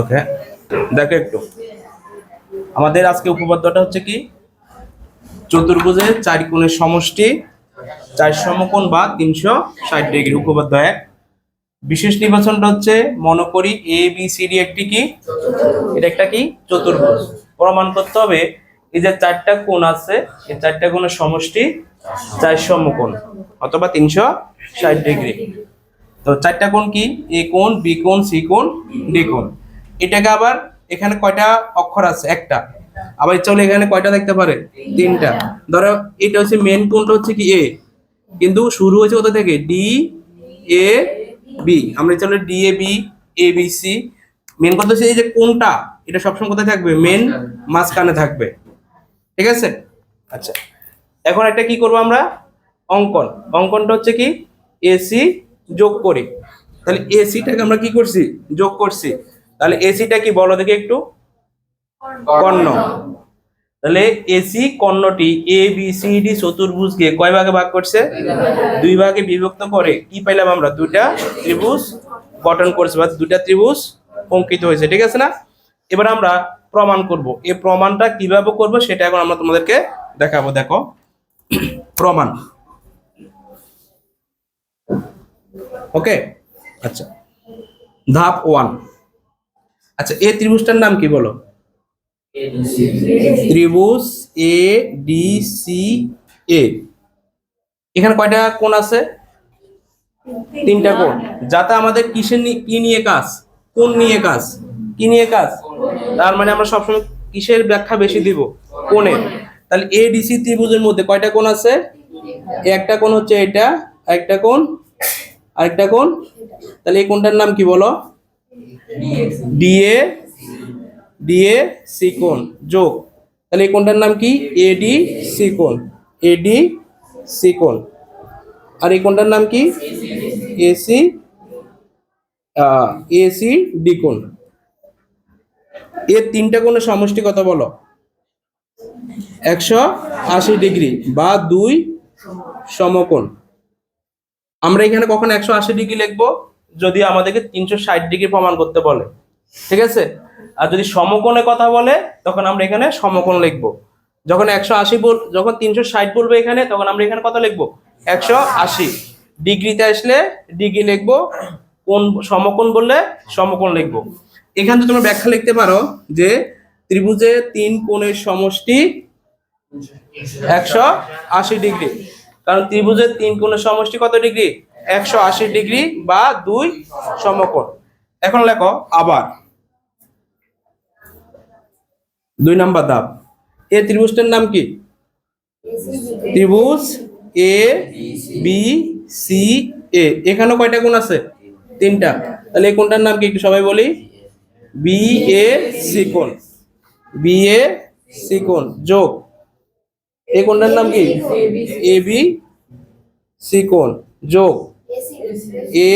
ওকে দেখো একটু। আমাদের আজকে উপপাদ্যটা হচ্ছে কি? চতুর্ভুজের চার কোণের সমষ্টি, চার সমকোণ বা তিনশো ষাট ডিগ্রি উপপাদ্য এক। বিশেষ নির্বাচনটা হচ্ছে, মনে করি এ বি সি ডি একটি কি? এটা একটা কি? চতুর্ভুজ। প্রমাণ করতে হবে, এই যে চারটা কোণ আছে, এই চারটা কোণের সমষ্টি চার সমকোণ অথবা তিনশো ষাট ডিগ্রি। তো চারটা কোণ কি? এ কোণ, বি কোণ, সি কোণ, ডি কোণ। এটাকে আবার এখানে কয়টা অক্ষর আছে? একটা। আবার চলে এখানে কয়টা দেখতে পারে? তিনটা। ধরো এটা হচ্ছে মেন কোণটা হচ্ছে কি? এ। কিন্তু শুরু হয়েছে কোথা থেকে? D, A, B. আমরা চলে D, A, B A, B, C. Main কথা হচ্ছে এই যে কোনটা এটা সবসময় কোথায় থাকবে? মেন মাঝখানে থাকবে। ঠিক আছে? আচ্ছা। এখন একটা কি করব আমরা? অঙ্কন। অঙ্কনটা হচ্ছে কি? এসি যোগ করি। তাহলে এসিটাকে আমরা কি করছি? যোগ করছি। তাহলে এসিটা কি বলো দেখি একটু। কর্ণ। তাহলে এসি কর্ণটি এ বি সি ডি চতুর্ভুজকে কয় ভাগে ভাগ করছে? দুই ভাগে বিভক্ত করে কি পাইলাম আমরা? দুইটা ত্রিভুজ গঠন করছে বা দুইটা ত্রিভুজ অঙ্কিত হয়েছে, ঠিক আছে না? এবার আমরা প্রমাণ করব। এই প্রমাণটা কীভাবে করব সেটা এখন আমরা তোমাদেরকে দেখাবো, দেখো। প্রমাণ। ওকে আচ্ছা। ধাপ ওয়ান আচ্ছা এ ত্রিভুজটার নাম কি বলো? ত্রিভুজ এ ডি সি এ এখানে কয়টা কোণ আছে? তিনটা কোণ। যাতে আমাদের কিসের কি নিয়ে কাজ? কোন নিয়ে কাজ। কি নিয়ে কাজ? তার মানে আমরা সবসময় কিসের ব্যাখ্যা বেশি দিব? কোণের। তাহলে এ ডিসি ত্রিভুজের মধ্যে কয়টা কোণ আছে? একটা কোণ হচ্ছে এটা, একটা কোণ আরেকটা কোন তাহলে এই কোনটার নাম কি বলো? ডিএ ডিএ সি কোণ। যোগ। তাহলে এই কোনটার নাম কি? এডি সি কোণ। এডি সি কোণ। আর এই কোনটার নাম কি? এসি এসি ডি কোণ। এর তিনটা কোণের সমষ্টি কত বলো? একশো আশি ডিগ্রি বা দুই সমকোণ। আমরা এখানে কখন একশো আশি ডিগ্রি লিখব যদি আমাদেরকে তিনশো ষাট ডিগ্রি প্রমাণ করতে বলে। ঠিক আছে? আর যদি সমকোণে কথা বলে, তখন আমরা এখানে সমকোণ লিখব। যখন একশো আশি বল, যখন তিনশো ষাট বলব এখানে, তখন আমরা এখানে কত লিখব? একশো আশি। ডিগ্রিতে আসলে ডিগ্রি লিখব, কোন সমকোণ বললে সমকোণ লিখব। এখান থেকে তোমরা ব্যাখ্যা লিখতে পারো যে ত্রিভুজে তিন কোণের সমষ্টি একশো আশি ডিগ্রি। কারণ ত্রিভুজের তিন কোণের সমষ্টি কত ডিগ্রি? একশো আশি ডিগ্রি বা দুই সমকোণ। এখন লেখো, আবার। দুই নাম্বার ধাপ। এ ত্রিভুজটার নাম কি? ত্রিভুজ এ, বি, সি, এ। এখানে কয়টা কোণ আছে? তিনটা। তাহলে এই কোণটার নাম কি একটু সবাই বলি? বি এ সি কোণ। বি এ সি কোণ। যোগ। এই কোণটার নাম কি? এ বি সি কোণ যোগ। এ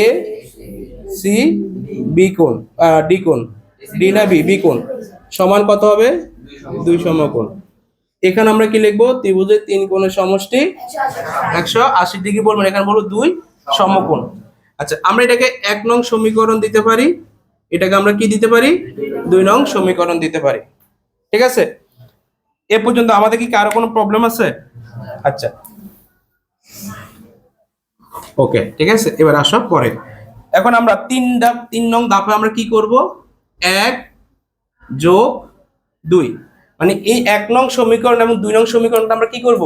সি বি কোণ ডি কোণ ডি না বি বি কোণ সমান কত হবে? দুই সমকোণ এখানে আমরা কি লিখব? ত্রিভুজের তিন কোণের সমষ্টি একশো আশি ডিগ্রি বলব না, এখানে বলব দুই সমকোণ। আচ্ছা আমরা এটাকে এক নং সমীকরণ দিতে পারি। এটাকে আমরা কি দিতে পারি? দুই নং সমীকরণ দিতে পারি। ঠিক আছে? এ পর্যন্ত আমাদের কি কারও কোনো প্রবলেম আছে? আচ্ছা। ওকে ঠিক আছে? এবার আসো পরে। এখন আমরা তিন ধাপ তিন নং ধাপে আমরা কি করব? এক যোগ দুই। মানে এই এক নং সমীকরণ এবং দুই নং সমীকরণটা আমরা কি করব?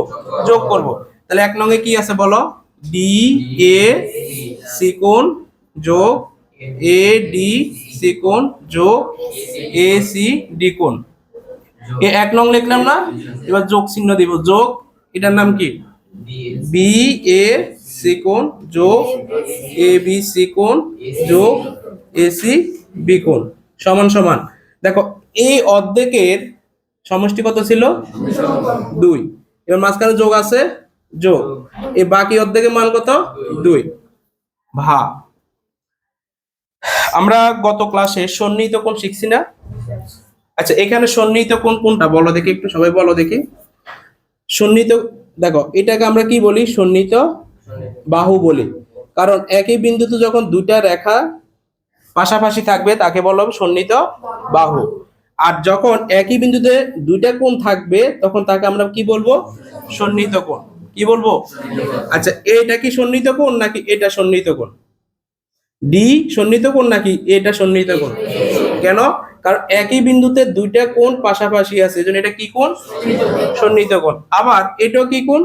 যোগ করব। তাহলে এক নং এ কি আছে বলো? ডি এ সি কোণ যোগ এ ডি সি কোণ যোগ এ সি ডি কোণ। এ এক নং লিখলাম না? এবার যোগ চিহ্ন দিব। যোগ এটার নাম কি? B A C. কোণ যোগ এ বি সি কোণ যোগ এ সি বি কোণ। সমান সমান। দেখো এই অর্ধেকের সমষ্টি কত ছিল? দুই। এবার মাঝখানে যোগ আছে? যোগ। এ বাকি অর্ধেকের মান কত? দুই। ভা। আমরা গত ক্লাসে সন্নিহিত কোণ শিখছি না। আচ্ছা এখানে সন্নিহিত কোন কোনটা? বলো দেখি একটু, সবাই বলো দেখি। সন্নিহিত, দেখো, এটাকে আমরা কি বলি? সন্নিহিত বাহু বলি। কারণ একই বিন্দুতে যখন দুইটা রেখা পাশাপাশি থাকবে, তাকে বলো সন্নিহিত বাহু। আর যখন একই বিন্দুতে দুইটা কোণ থাকবে, তখন তাকে আমরা কি বলব? সন্নিহিত কোণ। কি বলব? আচ্ছা এটা কি সন্নিহিত কোণ নাকি এটা সন্নিহিত কোণ? ডি সন্নিহিত কোণ নাকি এটা সন্নিহিত কোণ? কেন? কারণ একই বিন্দুতে দুইটা কোণ পাশাপাশি আছে এজন্য এটা কি কোণ? সন্নিহিত কোণ। আবার এটাও কি কোণ?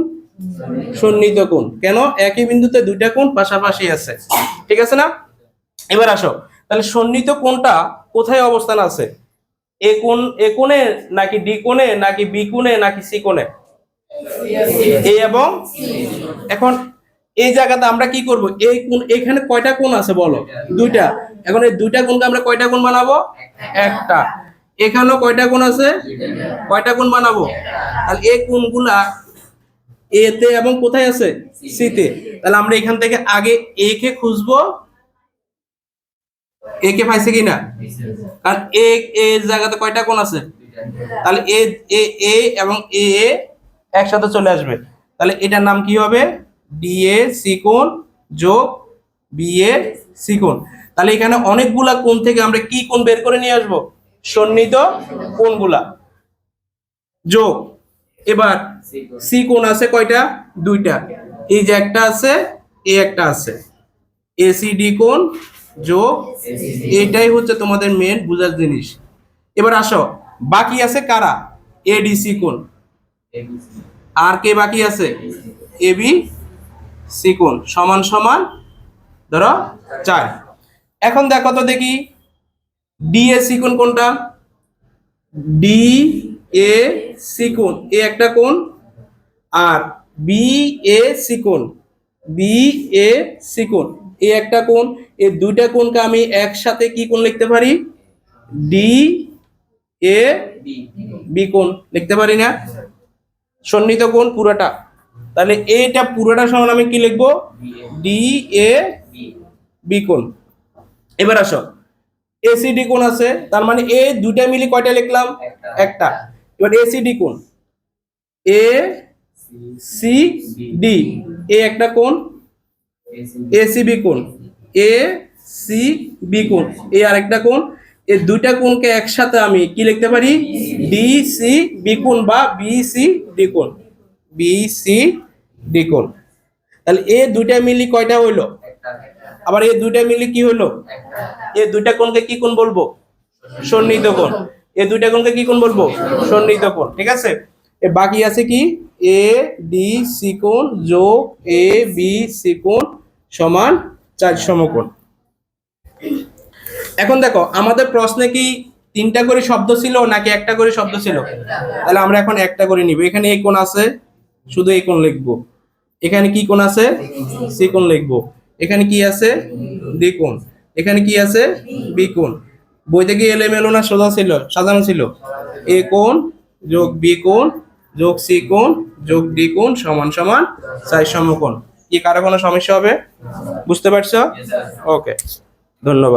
সন্নিহিত কোণ। কেন? একই বিন্দুতে দুইটা কোণ পাশাপাশি আছে। ঠিক আছে না? এবার আসো। তাহলে সন্নিহিত কোণটা কোথায় অবস্থান আছে? এ কোণ, এ কোণে, নাকি ডি কোণে, নাকি বি কোণে, নাকি সি কোণে? এ এবং এখন এই জায়গাতে আমরা কি করব? এই কোন, এখানে কয়টা কোণ আছে বলো? দুইটা। এখন এই দুইটা কোণকে আমরা কয়টা কোণ বানাবো? একটা। এখানেও কয়টা কোণ আছে? কয়টা কোণ বানাবো? তাহলে এই কোণগুলা এতে এবং কোথায় আছে? সিতে তাহলে আমরা এখান থেকে আগে এ কে খুঁজবো? এ কে পাইছে কিনা? কারণ এ এ জায়গাতে কয়টা কোণ আছে? তাহলে এ এ এবং এ একসাথে চলে আসবে। তাহলে এটার নাম কি হবে? ডি এ সি কোণ যোগ বি এ সি কোণ। তাহলে এখানে অনেকগুলা কোণ থেকে আমরা কি কোণ বের করে নিয়ে আসব? সন্নিহিত কোণগুলা। যোগ। এবার সি কোণ আছে কয়টা? দুইটা। এই যে একটা আছে, এ একটা আছে। এসিডি কোণ যোগ এটাই হচ্ছে তোমাদের মেন বুঝার জিনিস। এবার আসো, বাকি আছে কারা? এডিসি কোণ। আর কে বাকি আছে? এবি সি কোণ সমান সমান ধরো চার। এখন দেখো তো দেখি ডিএসি কোণ কোনটা? ডি এ সি কোণ এ একটা কোণ আর বি এ সি কোণ বি এ সি কোণ এ একটা কোণ এই দুইটা কোণকে আমি একসাথে কি কোণ লিখতে পারি? ডি এ বি কোণ লিখতে পারি না? সন্নিহিত কোণ পুরোটা। তাহলে এটা পুরোটা সমান আমি কি লিখব? ডি এ বি কোণ। এবার আসো। এসিডি কোণ আছে তার মানে এ দুইটা মিলি কয়টা লিখলাম? একটা। এবার এসিডি কোণ। এ সি ডি এ একটা কোণ এসিবি কোণ। এ সি বি কোণ। এ আরেকটা কোণ। এই দুইটা কোণকে একসাথে আমি কি লিখতে পারি? ডি সি বি কোণ বা বি সি ডি কোণ। বি সি ডি কোণ। তাহলে এ দুইটা মিলি কয়টা হইল? আবার এই দুইটা মিলি কি হইল? এই দুইটা কোণকে কি কোণ বলব? সন্নিহিত কোণ। এই দুইটা কোণকে কি কোণ বলব? সন্নিহিত কোণ, ঠিক আছে? এ বাকি আছে কি? এ ডি সি কোণ যোগ এ বি সি কোণ সমান চার সমকোণ। এখন দেখো, আমাদের প্রশ্নে কি তিনটা করে শব্দ ছিল নাকি একটা করে শব্দ ছিল? তাহলে আমরা এখন একটা করে নিব। এখানে এই কোণ আছে। শুধু এই কোণ লিখব। এখানে কি কোণ আছে? সি কোণ লিখব। এখানে কি আছে? ডি কোণ। এখানে কি আছে? বি। কোণ। বইতে কি এলোমেলো না সোজা ছিল? সাজানো ছিল। এ কোণ যোগ বি কোণ যোগ সি কোণ যোগ ডি কোণ সমান সমান চার সমকোণ। কি কারও কোনো সমস্যা হবে? বুঝতে পারছ? ওকে ধন্যবাদ।